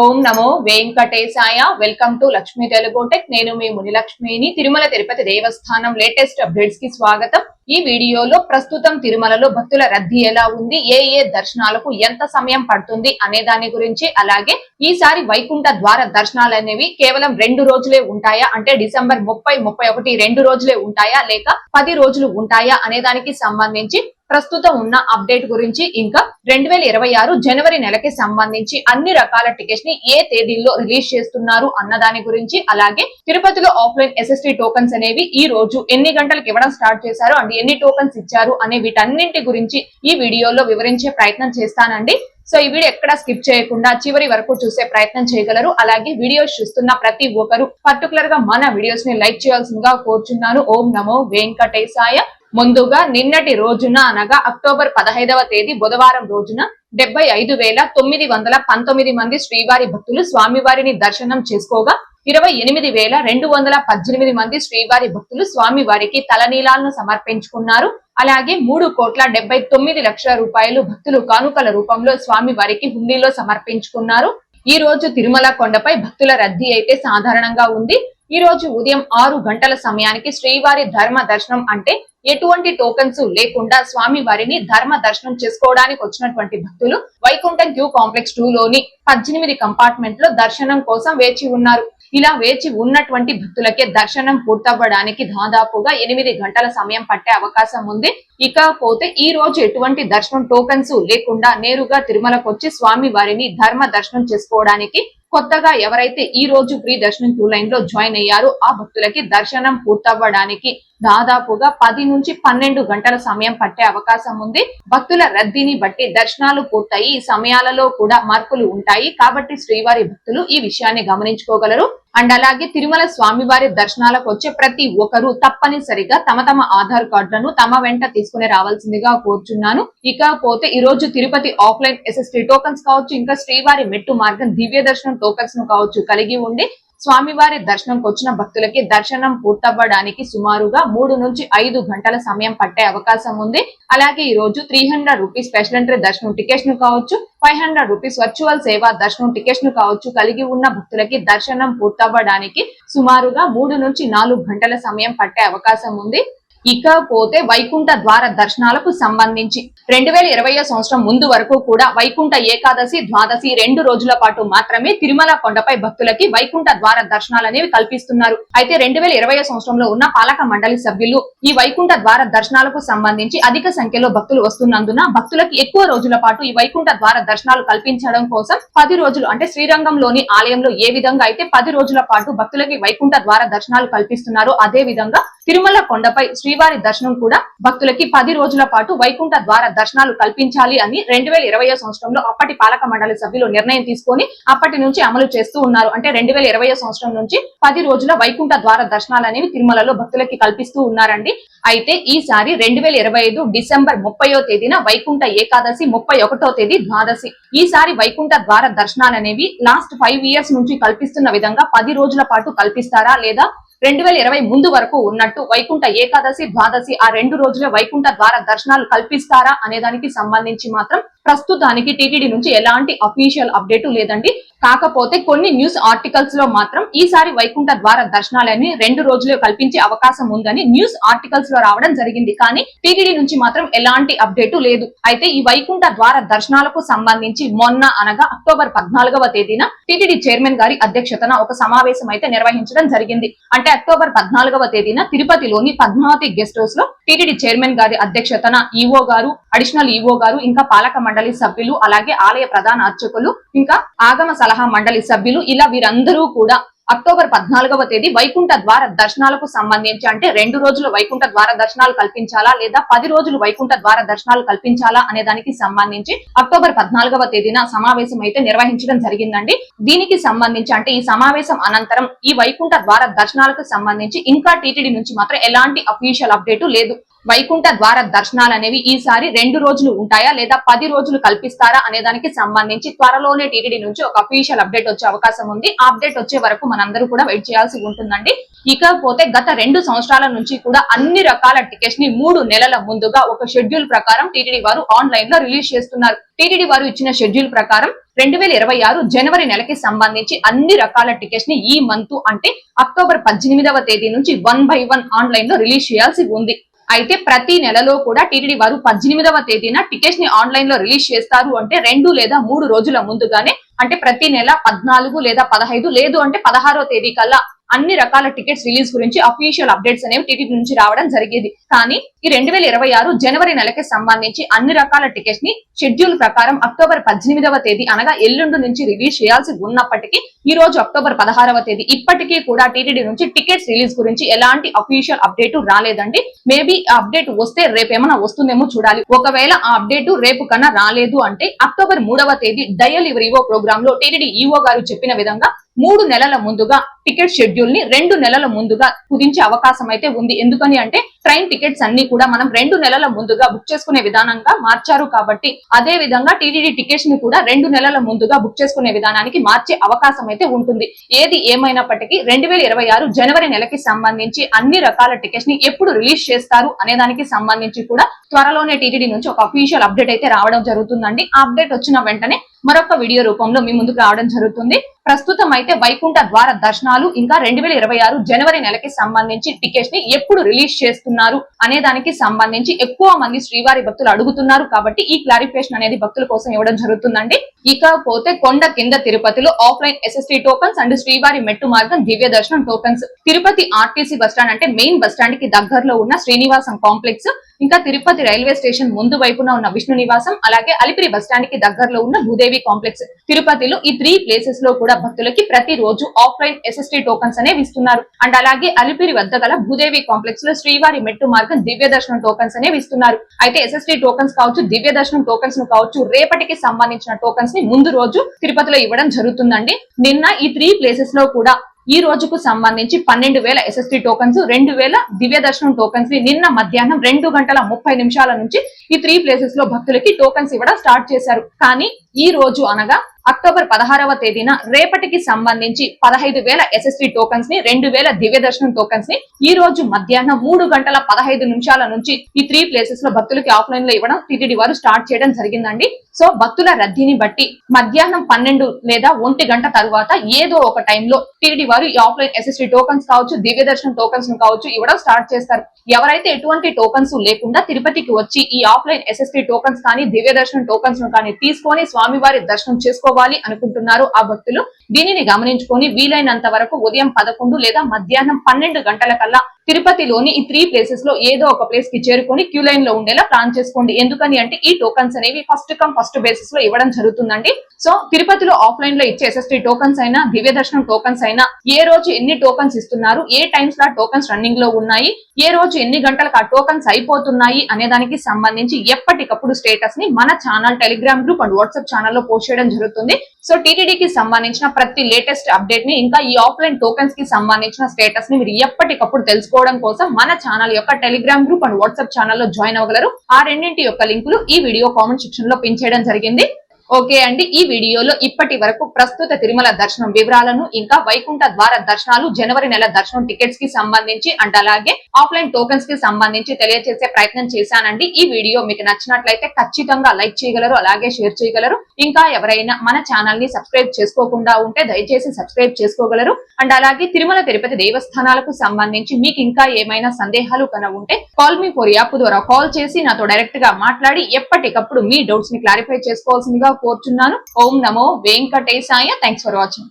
ఓం నమో వెంకటేశాయ. Welcome to Lakshmi Telugu tech నేను మీ మునిలక్ష్మిని. తిరుమల తిరుపతి దేవస్థానం లేటెస్ట్ అప్డేట్స్కి స్వాగతం. ఈ వీడియోలో ప్రస్తుతం తిరుమలలో భక్తుల రద్దీ ఎలా ఉంది? ఏ ఏ దర్శనాలకు ఎంత సమయం పడుతుంది? అనే దాని గురించి అలాగే ఈసారి వైకుంఠ ద్వార దర్శనాలు అనేవి కేవలం రెండు రోజులే ఉంటాయా? అంటే డిసెంబర్ ముప్పై ముప్పై ఒకటి రెండు రోజులే ఉంటాయా? లేక పది రోజులు ఉంటాయా? అనే దానికి సంబంధించి ప్రస్తుతం ఉన్న అప్డేట్ గురించి ఇంకా రెండు వేల ఇరవై ఆరు జనవరి నెలకి సంబంధించి అన్ని రకాల టికెట్స్ని ఏ తేదీల్లో రిలీజ్ చేస్తున్నారు అన్న దాని గురించి అలాగే తిరుపతిలో ఆఫ్లైన్ ఎస్ఎస్టీ టోకన్స్ అనేవి ఈ రోజు ఎన్ని గంటలకు ఇవ్వడం స్టార్ట్ చేశారు అండ్ ఎన్ని టోకన్స్ ఇచ్చారు అనే వీటన్నింటి గురించి ఈ వీడియోలో వివరించే ప్రయత్నం చేస్తానండి. సో ఈ వీడియో ఎక్కడ స్కిప్ చేయకుండా చివరి వరకు చూసే ప్రయత్నం చేయగలరు. అలాగే వీడియోస్ చూస్తున్న ప్రతి ఒక్కరు పర్టికులర్గా మన వీడియోస్ని లైక్ చేయాల్సిందిగా కోరుచున్నాను. ఓం నమో వెంకటేశాయ. ముందుగా నిన్నటి రోజున అనగా అక్టోబర్ పదహైదవ తేదీ బుధవారం రోజున డెబ్బై ఐదు వేల తొమ్మిది వందల పంతొమ్మిది మంది శ్రీవారి భక్తులు స్వామివారిని దర్శనం చేసుకోగా ఇరవై ఎనిమిది వేల రెండు వందల పద్దెనిమిది మంది శ్రీవారి భక్తులు స్వామివారికి తలనీలాలను సమర్పించుకున్నారు. అలాగే మూడు కోట్ల డెబ్బై తొమ్మిది లక్షల రూపాయలు భక్తులు కానుకల రూపంలో స్వామివారికి హుండీలో సమర్పించుకున్నారు. ఈ రోజు తిరుమల కొండపై భక్తుల రద్దీ అయితే సాధారణంగా ఉంది. ఈ రోజు ఉదయం ఆరు గంటల సమయానికి శ్రీవారి ధర్మ దర్శనం అంటే ఎటువంటి టోకన్స్ లేకుండా స్వామి వారిని ధర్మ దర్శనం చేసుకోవడానికి వచ్చినటువంటి భక్తులు వైకుంఠం క్యూ కాంప్లెక్స్ టూ లోని పద్దెనిమిది కంపార్ట్మెంట్లో దర్శనం కోసం వేచి ఉన్నారు. ఇలా వేచి ఉన్నటువంటి భక్తులకే దర్శనం పూర్తవ్వడానికి దాదాపుగా ఎనిమిది గంటల సమయం పట్టే అవకాశం ఉంది. ఇకపోతే ఈ రోజు ఎటువంటి దర్శనం టోకన్స్ లేకుండా నేరుగా తిరుమలకు వచ్చి స్వామి వారిని ధర్మ దర్శనం చేసుకోవడానికి కొత్తగా ఎవరైతే ఈ రోజు ఫ్రీ దర్శనం క్యూ లైన్లో జాయిన్ అయ్యారో ఆ భక్తులకి దర్శనం పూర్తవ్వడానికి దాదాపుగా పది నుంచి పన్నెండు గంటల సమయం పట్టే అవకాశం ఉంది. భక్తుల రద్దీని బట్టి దర్శనాలు పూర్తయి ఈ సమయాలలో కూడా మార్పులు ఉంటాయి. కాబట్టి శ్రీవారి భక్తులు ఈ విషయాన్ని గమనించుకోగలరు. అండ్ అలాగే తిరుమల స్వామివారి దర్శనాలకు వచ్చే ప్రతి ఒక్కరూ తప్పనిసరిగా తమ తమ ఆధార్ కార్డులను తమ వెంట తీసుకుని రావాల్సిందిగా కోరుచున్నాను. ఇకపోతే ఈ రోజు తిరుపతి ఆఫ్లైన్ ఎస్ఎస్టీ టోకన్స్ కావచ్చు ఇంకా శ్రీవారి మెట్టు మార్గం దివ్య దర్శనం టోకన్స్ను కావచ్చు కలిగి ఉండి స్వామివారి దర్శనంకి వచ్చిన భక్తులకి దర్శనం పూర్తవ్వడానికి సుమారుగా మూడు నుంచి ఐదు గంటల సమయం పట్టే అవకాశం ఉంది. అలాగే ఈ రోజు three hundred rupees special entry దర్శనం టికెట్స్ను కావచ్చు ఫైవ్ హండ్రెడ్ రూపీస్ వర్చువల్ సేవా దర్శనం టికెట్స్ను కావచ్చు కలిగి ఉన్న భక్తులకి దర్శనం పూర్తవ్వడానికి సుమారుగా మూడు నుంచి నాలుగు గంటల సమయం పట్టే అవకాశం ఉంది. ఇకపోతే వైకుంఠ ద్వార దర్శనాలకు సంబంధించి రెండు వేల ఇరవై సంవత్సరం ముందు వరకు కూడా వైకుంఠ ఏకాదశి ద్వాదశి రెండు రోజుల పాటు మాత్రమే తిరుమల కొండపై భక్తులకి వైకుంఠ ద్వార దర్శనాలు అనేవి కల్పిస్తున్నారు. అయితే రెండు వేల ఇరవై సంవత్సరంలో ఉన్న పాలక మండలి సభ్యులు ఈ వైకుంఠ ద్వార దర్శనాలకు సంబంధించి అధిక సంఖ్యలో భక్తులు వస్తున్నందున భక్తులకి ఎక్కువ రోజుల పాటు ఈ వైకుంఠ ద్వార దర్శనాలు కల్పించడం కోసం పది రోజులు అంటే శ్రీరంగంలోని ఆలయంలో ఏ విధంగా అయితే పది రోజుల పాటు భక్తులకి వైకుంఠ ద్వార దర్శనాలు కల్పిస్తున్నారో అదే విధంగా తిరుమల కొండపై శ్రీవారి దర్శనం కూడా భక్తులకి పది రోజుల పాటు వైకుంఠ ద్వార దర్శనాలు కల్పించాలి అని రెండు వేల ఇరవై సంవత్సరంలో అప్పటి పాలక మండలి సభ్యులు నిర్ణయం తీసుకొని అప్పటి నుంచి అమలు చేస్తూ ఉన్నారు. అంటే రెండు వేల ఇరవై సంవత్సరం నుంచి పది రోజుల వైకుంఠ ద్వార దర్శనాలు అనేవి తిరుమలలో భక్తులకి కల్పిస్తూ ఉన్నారండి. అయితే ఈసారి రెండు వేల ఇరవై ఐదు డిసెంబర్ ముప్పయో తేదీన వైకుంఠ ఏకాదశి ముప్పై ఒకటో తేదీ ద్వాదశి. ఈసారి వైకుంఠ ద్వార దర్శనాలు అనేవి లాస్ట్ ఫైవ్ ఇయర్స్ నుంచి కల్పిస్తున్న విధంగా పది రోజుల పాటు కల్పిస్తారా లేదా రెండు వేల ఇరవై ముందు వరకు ఉన్నట్టు వైకుంఠ ఏకాదశి ద్వాదశి ఆ రెండు రోజుల వైకుంఠ ద్వార దర్శనాలు కల్పిస్తారా అనే దానికి సంబంధించి మాత్రం ప్రస్తుతానికి టీటీడీ నుంచి ఎలాంటి అఫీషియల్ అప్డేట్ లేదండి. కాకపోతే కొన్ని న్యూస్ ఆర్టికల్స్లో మాత్రం ఈసారి వైకుంఠ ద్వార దర్శనాలని రెండు రోజులు కల్పించే అవకాశం ఉందని న్యూస్ ఆర్టికల్స్లో రావడం జరిగింది. కానీ టీటీడీ నుంచి మాత్రం ఎలాంటి అప్డేట్ లేదు. అయితే ఈ వైకుంఠ ద్వార దర్శనాలకు సంబంధించి మొన్న అనగా అక్టోబర్ పద్నాలుగవ తేదీన టీటీడీ చైర్మన్ గారి అధ్యక్షతన ఒక సమావేశం అయితే నిర్వహించడం జరిగింది. అంటే అక్టోబర్ పద్నాలుగవ తేదీన తిరుపతిలోని పద్మావతి గెస్ట్ హౌస్లో టీటీడీ చైర్మన్ గారి అధ్యక్షతన ఈఓ గారు అడిషనల్ ఈఓ గారు ఇంకా పాలక మండలి సభ్యులు అలాగే ఆలయ ప్రధాన అర్చకులు ఇంకా ఆగమ సలహా మండలి సభ్యులు ఇలా వీరందరూ కూడా అక్టోబర్ పద్నాలుగవ తేదీ వైకుంఠ ద్వార దర్శనాలకు సంబంధించి అంటే రెండు రోజులు వైకుంఠ ద్వార దర్శనాలు కల్పించాలా లేదా పది రోజులు వైకుంఠ ద్వార దర్శనాలు కల్పించాలా అనే దానికి సంబంధించి అక్టోబర్ పద్నాలుగవ తేదీన సమావేశం అయితే నిర్వహించడం జరిగిందండి. దీనికి సంబంధించి అంటే ఈ సమావేశం అనంతరం ఈ వైకుంఠ ద్వార దర్శనాలకు సంబంధించి ఇంకా టీటీడీ నుంచి మాత్రం ఎలాంటి అఫీషియల్ అప్డేట్ లేదు. వైకుంఠ ద్వార దర్శనాలు అనేవి ఈసారి రెండు రోజులు ఉంటాయా లేదా పది రోజులు కల్పిస్తారా అనే దానికి సంబంధించి త్వరలోనే టీటీడీ నుంచి ఒక అఫీషియల్ అప్డేట్ వచ్చే అవకాశం ఉంది. ఆ అప్డేట్ వచ్చే వరకు మనందరూ కూడా వెయిట్ చేయాల్సి ఉంటుందండి. ఇకపోతే గత రెండు సంవత్సరాల నుంచి కూడా అన్ని రకాల టికెట్స్ని మూడు నెలల ముందుగా ఒక షెడ్యూల్ ప్రకారం టీటీడీ వారు ఆన్లైన్లో రిలీజ్ చేస్తున్నారు. టీటీడీ వారు ఇచ్చిన షెడ్యూల్ ప్రకారం రెండు వేల ఇరవై ఆరు జనవరి నెలకి సంబంధించి అన్ని రకాల టికెట్స్ని ఈ మంత్ అంటే అక్టోబర్ పద్దెనిమిదవ తేదీ నుంచి వన్ బై వన్ ఆన్లైన్లో రిలీజ్ చేయాల్సి ఉంది. అయితే ప్రతి నెలలో కూడా టీటీడీ వారు పద్దెనిమిదవ తేదీన టికెట్స్ని ఆన్లైన్లో రిలీజ్ చేస్తారు అంటే రెండు లేదా మూడు రోజుల ముందుగానే అంటే ప్రతి నెల పద్నాలుగు లేదా పదహైదు లేదు అంటే పదహారో తేదీ కల్లా అన్ని రకాల టికెట్స్ రిలీజ్ గురించి అఫీషియల్ అప్డేట్స్ అనేవి టీటీడీ నుంచి రావడం జరిగేది. కానీ ఈ రెండు వేల ఇరవై ఆరు జనవరి నెలకి సంబంధించి అన్ని రకాల టికెట్స్ని షెడ్యూల్ ప్రకారం అక్టోబర్ పద్దెనిమిదవ తేదీ అనగా ఎల్లుండి నుంచి రిలీజ్ చేయాల్సి ఉన్నప్పటికీ ఈ రోజు అక్టోబర్ పదహారవ తేదీ ఇప్పటికీ కూడా టీటీడీ నుంచి టికెట్స్ రిలీజ్ గురించి ఎలాంటి అఫీషియల్ అప్డేట్ రాలేదండి. మేబీ ఆ అప్డేట్ వస్తే రేపు ఏమైనా వస్తుందేమో చూడాలి. ఒకవేళ ఆ అప్డేట్ రేపు కన్నా రాలేదు అంటే అక్టోబర్ మూడవ తేదీ డయల్ ఇవరీవో ప్రోగ్రామ్లో టీటీడీ ఈఓ గారు చెప్పిన విధంగా మూడు నెలల ముందుగా టికెట్ షెడ్యూల్ని రెండు నెలల ముందుగా కుదించే అవకాశం అయితే ఉంది. ఎందుకని అంటే ట్రైన్ టికెట్స్ అన్ని కూడా మనం రెండు నెలల ముందుగా బుక్ చేసుకునే విధానంగా మార్చారు కాబట్టి అదే విధంగా టీటీడీ టికెట్స్ని కూడా రెండు నెలల ముందుగా బుక్ చేసుకునే విధానానికి మార్చే అవకాశం అయితే ఉంటుంది. ఏది ఏమైనప్పటికీ రెండు వేల ఇరవై ఆరు జనవరి నెలకి సంబంధించి అన్ని రకాల టికెట్స్ని ఎప్పుడు రిలీజ్ చేస్తారు అనే దానికి సంబంధించి కూడా త్వరలోనే టీటీడీ నుంచి ఒక అఫీషియల్ అప్డేట్ అయితే రావడం జరుగుతుందండి. ఆ అప్డేట్ వచ్చిన వెంటనే మరొక వీడియో రూపంలో మీ ముందుకు రావడం జరుగుతుంది. ప్రస్తుతం అయితే వైకుంఠ ద్వార దర్శనాలు ఇంకా రెండు వేల ఇరవై ఆరు జనవరి నెలకి సంబంధించి టికెట్స్ని ఎప్పుడు రిలీజ్ చేస్తున్నారు అనే దానికి సంబంధించి ఎక్కువ మంది శ్రీవారి భక్తులు అడుగుతున్నారు కాబట్టి ఈ క్లారిఫికేషన్ అనేది భక్తుల కోసం ఇవ్వడం జరుగుతుందండి. ఇకపోతే కొండ కింద తిరుపతిలో ఆఫ్లైన్ ఎస్ఎస్టీ టోకన్స్ అండ్ శ్రీవారి మెట్టు మార్గం దివ్య దర్శనం tokens. Tirupati RTC bus stand అంటే మెయిన్ బస్టాండ్కి దగ్గరలో ఉన్న శ్రీనివాసం కాంప్లెక్స్. ఇంకా తిరుపతి రైల్వే స్టేషన్ ముందు వైపున ఉన్న విష్ణు నివాసం అలాగే అలిపిరి బస్టాండ్కి దగ్గరలో ఉన్న భూదేవి కాంప్లెక్స్. తిరుపతిలో ఈ త్రీ ప్లేసెస్లో కూడా భక్తులకి ప్రతి రోజు ఆఫ్లైన్ ఎస్ఎస్టీ టోకన్స్ అనేవి ఇస్తున్నారు. అండ్ అలాగే అలిపిరి వద్ద గల భూదేవి కాంప్లెక్స్లో శ్రీవారి మెట్టు మార్గం దివ్య దర్శనం టోకన్స్ అనేవి ఇస్తున్నారు. అయితే ఎస్ఎస్టీ టోకన్స్ కావచ్చు దివ్య దర్శనం టోకన్స్ను కావచ్చు రేపటికి సంబంధించిన టోకన్స్ని ముందు రోజు తిరుపతిలో ఇవ్వడం జరుగుతుందండి. నిన్న ఈ త్రీ ప్లేసెస్లో కూడా ఈ రోజుకు సంబంధించి పన్నెండు వేల ఎస్ఎస్టీ టోకన్స్ రెండు వేల దివ్య దర్శనం టోకన్స్ని నిన్న మధ్యాహ్నం రెండు గంటల ముప్పై నిమిషాల నుంచి ఈ త్రీ ప్లేసెస్లో భక్తులకి టోకన్స్ ఇవ్వడం స్టార్ట్ చేశారు. కానీ ఈ రోజు అనగా అక్టోబర్ పదహారవ తేదీన రేపటికి సంబంధించి పదహైదు వేల ఎస్ఎస్టీ టోకన్స్ని రెండు వేల దివ్య దర్శనం టోకన్స్ని ఈ రోజు మధ్యాహ్నం మూడు గంటల పదహైదు నిమిషాల నుంచి ఈ త్రీ ప్లేసెస్లో భక్తులకి ఆఫ్లైన్లో ఇవ్వడం టీటీడీ వారు స్టార్ట్ చేయడం జరిగిందండి. సో భక్తుల రద్దీని బట్టి మధ్యాహ్నం పన్నెండు లేదా ఒంటి గంట తరువాత ఏదో ఒక టైంలో టీటీడీ వారు ఈ ఆఫ్లైన్ ఎస్ఎస్టీ టోకన్స్ కావచ్చు దివ్య దర్శనం టోకన్స్ కావచ్చు ఇవ్వడం స్టార్ట్ చేస్తారు. ఎవరైతే ఎటువంటి టోకన్స్ లేకుండా తిరుపతికి వచ్చి ఈ ఆఫ్లైన్ ఎస్ఎస్టీ టోకన్స్ కానీ దివ్య దర్శనం టోకన్స్ను కానీ తీసుకొని స్వామివారి దర్శనం చేసుకోవాలి అనుకుంటున్నారు ఆ భక్తులు. దీనిని గమనించుకొని వీలైనంత వరకు ఉదయం పదకొండు లేదా మధ్యాహ్నం పన్నెండు గంటల కల్లా తిరుపతిలోని ఈ త్రీ ప్లేసెస్లో ఏదో ఒక ప్లేస్కి చేరుకొని క్యూ లైన్లో ఉండేలా ప్లాన్ చేసుకోండి. ఎందుకని అంటే ఈ టోకన్స్ అనేవి ఫస్ట్ కమ్ ఫస్ట్ బేసిస్లో ఇవ్వడం జరుగుతుందండి. సో తిరుపతిలో ఆఫ్లైన్లో ఇచ్చే ఎస్ఎస్టీ టోకన్స్ అయినా దివ్య దర్శనం టోకన్స్ అయినా ఏ రోజు ఎన్ని టోకన్స్ ఇస్తున్నారు ఏ టైమ్స్ లా టోకన్స్ రన్నింగ్లో ఉన్నాయి ఏ రోజు ఎన్ని గంటలకు ఆ టోకన్స్ అయిపోతున్నాయి అనే దానికి సంబంధించి ఎప్పటికప్పుడు స్టేటస్ని మన channel Telegram group and WhatsApp ఛానల్లో పోస్ట్ చేయడం జరుగుతుంది. సో టీటీడీకి సంబంధించిన ప్రతి లేటెస్ట్ అప్డేట్ని ఇంకా ఈ ఆఫ్లైన్ టోకెన్స్కి సంబంధించిన స్టేటస్ని మీరు ఎప్పటికప్పుడు తెలుసుకోవడం కోసం మన ఛానల్ యొక్క టెలిగ్రామ్ గ్రూప్ అండ్ వాట్సాప్ ఛానల్లో జాయిన్ అవ్వగలరు. ఆ రెండింటి యొక్క లింకులు ఈ వీడియో కామెంట్ సెక్షన్లో పిన్ చేయడం జరిగింది. ఓకే అండి ఈ వీడియోలో ఇప్పటి వరకు ప్రస్తుత తిరుమల దర్శనం వివరాలను ఇంకా వైకుంఠ ద్వార దర్శనాలు జనవరి నెల దర్శనం టికెట్స్కి సంబంధించి అండ్ అలాగే ఆఫ్లైన్ టోకెన్స్కి సంబంధించి తెలియజేసే ప్రయత్నం చేశానండి. ఈ వీడియో మీకు నచ్చినట్లయితే ఖచ్చితంగా లైక్ చేయగలరు అలాగే షేర్ చేయగలరు. ఇంకా ఎవరైనా మన ఛానల్ని సబ్స్క్రైబ్ చేసుకోకుండా ఉంటే దయచేసి సబ్స్క్రైబ్ చేసుకోగలరు. అండ్ అలాగే తిరుమల తిరుపతి దేవస్థానాలకు సంబంధించి మీకు ఇంకా ఏమైనా సందేహాలు కన ఉంటే కాల్ మీ ఫోర్ యాప్ ద్వారా కాల్ చేసి నాతో డైరెక్ట్గా మాట్లాడి ఎప్పటికప్పుడు మీ డౌట్స్ని క్లారిఫై చేసుకోవాల్సిందిగా కోరుచున్నాను. ఓం నమో వెంకటేశాయ. Thanks for watching